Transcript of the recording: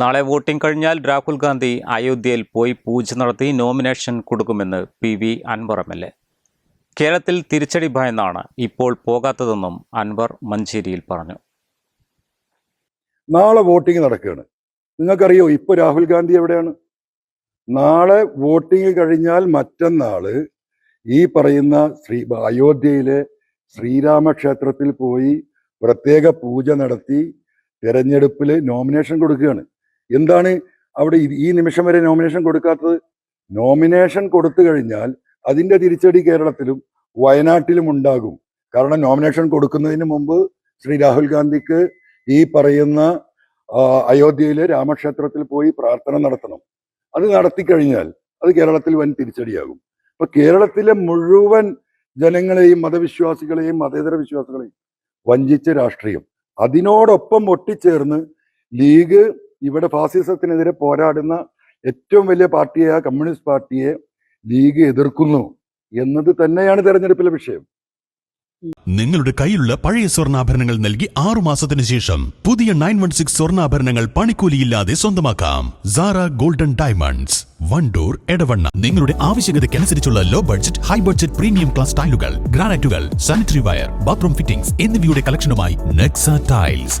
നാളെ വോട്ടിംഗ് കഴിഞ്ഞാൽ രാഹുൽ ഗാന്ധി അയോധ്യയിൽ പോയി പൂജ നടത്തി നോമിനേഷൻ കൊടുക്കുമെന്ന് P V Anvar M L A. കേരളത്തിൽ തിരിച്ചടി ഭയന്നാണ് ഇപ്പോൾ പോകാത്തതെന്നും അൻവർ മഞ്ചേരിയിൽ പറഞ്ഞു. നാളെ വോട്ടിംഗ് നടക്കുകയാണ്. നിങ്ങൾക്കറിയോ ഇപ്പൊ രാഹുൽ ഗാന്ധി എവിടെയാണ്? നാളെ വോട്ടിംഗ് കഴിഞ്ഞാൽ മറ്റന്നാൾ ഈ പറയുന്ന ശ്രീ അയോധ്യയിലെ ശ്രീരാമക്ഷേത്രത്തിൽ പോയി പ്രത്യേക പൂജ നടത്തി തിരഞ്ഞെടുപ്പിൽ നോമിനേഷൻ കൊടുക്കുകയാണ്. എന്താണ് അവിടെ ഈ- നിമിഷം വരെ നോമിനേഷൻ കൊടുക്കാത്തത്? നോമിനേഷൻ കൊടുത്തു കഴിഞ്ഞാൽ അതിന്റെ തിരിച്ചടി കേരളത്തിലും വയനാട്ടിലും ഉണ്ടാകും. കാരണം നോമിനേഷൻ കൊടുക്കുന്നതിന് മുമ്പ് ശ്രീ രാഹുൽ ഗാന്ധിക്ക് ഈ പറയുന്ന അയോധ്യയിലെ രാമക്ഷേത്രത്തിൽ പോയി പ്രാർത്ഥന നടത്തണം. അത് നടത്തി കഴിഞ്ഞാൽ അത് കേരളത്തിൽ വൻ തിരിച്ചടിയാകും. അപ്പൊ കേരളത്തിലെ മുഴുവൻ ജനങ്ങളെയും മതവിശ്വാസികളെയും മതേതര വിശ്വാസികളെയും വഞ്ചിച്ച രാഷ്ട്രീയം. അതിനോടൊപ്പം ഒട്ടിച്ചേർന്ന് ലീഗ് ഇവിടെ ഫാസിസത്തിനെതിരെ പോരാടുന്ന ഏറ്റവും വലിയ പാർട്ടിയായ കമ്മ്യൂണിസ്റ്റ് പാർട്ടിയെ ലീഗ് എതിർക്കുന്നു എന്നത് തന്നെയാണ് തെരഞ്ഞെടുപ്പിലെ വിഷയം. നിങ്ങളുടെ കയ്യിലുള്ള പഴയ സ്വർണാഭരണങ്ങൾ നൽകി ആറു മാസത്തിന് ശേഷം പുതിയ നയൻ വൺ സിക്സ് സ്വർണാഭരണങ്ങൾ പണിക്കൂലിയില്ലാതെ സ്വന്തമാക്കാം. Sara golden diamonds Wandoor Edavanna. നിങ്ങളുടെ ആവശ്യകതയ്ക്കനുസരിച്ചുള്ള low budget high budget premium class ടൈലുകൾ ഗ്രാനൈറ്റുകൾ സാനിറ്ററി വയർ ബാത്റൂം ഫിറ്റിംഗ്സ് എന്നിവയുടെ കളക്ഷനുമായി Nexa tiles